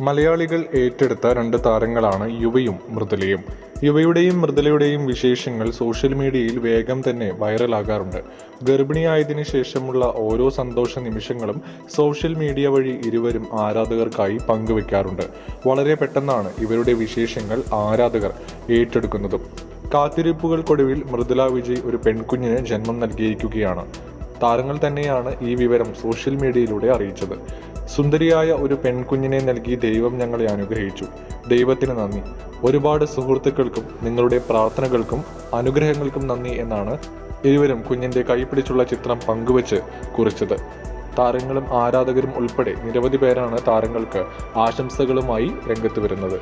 മലയാളികൾ ഏറ്റെടുത്ത രണ്ട് താരങ്ങളാണ് യുവയും മൃദുലയും. യുവയുടെയും മൃദുലയുടെയും വിശേഷങ്ങൾ സോഷ്യൽ മീഡിയയിൽ വേഗം തന്നെ വൈറലാകാറുണ്ട്. ഗർഭിണിയായതിനു ശേഷമുള്ള ഓരോ സന്തോഷ നിമിഷങ്ങളും സോഷ്യൽ മീഡിയ വഴി ഇരുവരും ആരാധകർക്കായി പങ്കുവെക്കാറുണ്ട്. വളരെ പെട്ടെന്നാണ് ഇവരുടെ വിശേഷങ്ങൾ ആരാധകർ ഏറ്റെടുക്കുന്നതും. കാത്തിരിപ്പുകൾക്കൊടുവിൽ മൃദുല വിജയ് ഒരു പെൺകുഞ്ഞിന് ജന്മം നൽകിയിരിക്കുകയാണ്. താരങ്ങൾ തന്നെയാണ് ഈ വിവരം സോഷ്യൽ മീഡിയയിലൂടെ അറിയിച്ചത്. സുന്ദരിയായ ഒരു പെൺകുഞ്ഞിനെ നൽകി ദൈവം ഞങ്ങളെ അനുഗ്രഹിച്ചു. ദൈവത്തിന് നന്ദി. ഒരുപാട് സുഹൃത്തുക്കൾക്കും നിങ്ങളുടെ പ്രാർത്ഥനകൾക്കും അനുഗ്രഹങ്ങൾക്കും നന്ദി എന്നാണ് ഇരുവരും കുഞ്ഞിന്റെ കൈപിടിച്ചുള്ള ചിത്രം പങ്കുവച്ച് കുറിച്ചത്. താരങ്ങളും ആരാധകരും ഉൾപ്പെടെ നിരവധി പേരാണ് താരങ്ങൾക്ക് ആശംസകളുമായി രംഗത്ത് വരുന്നത്.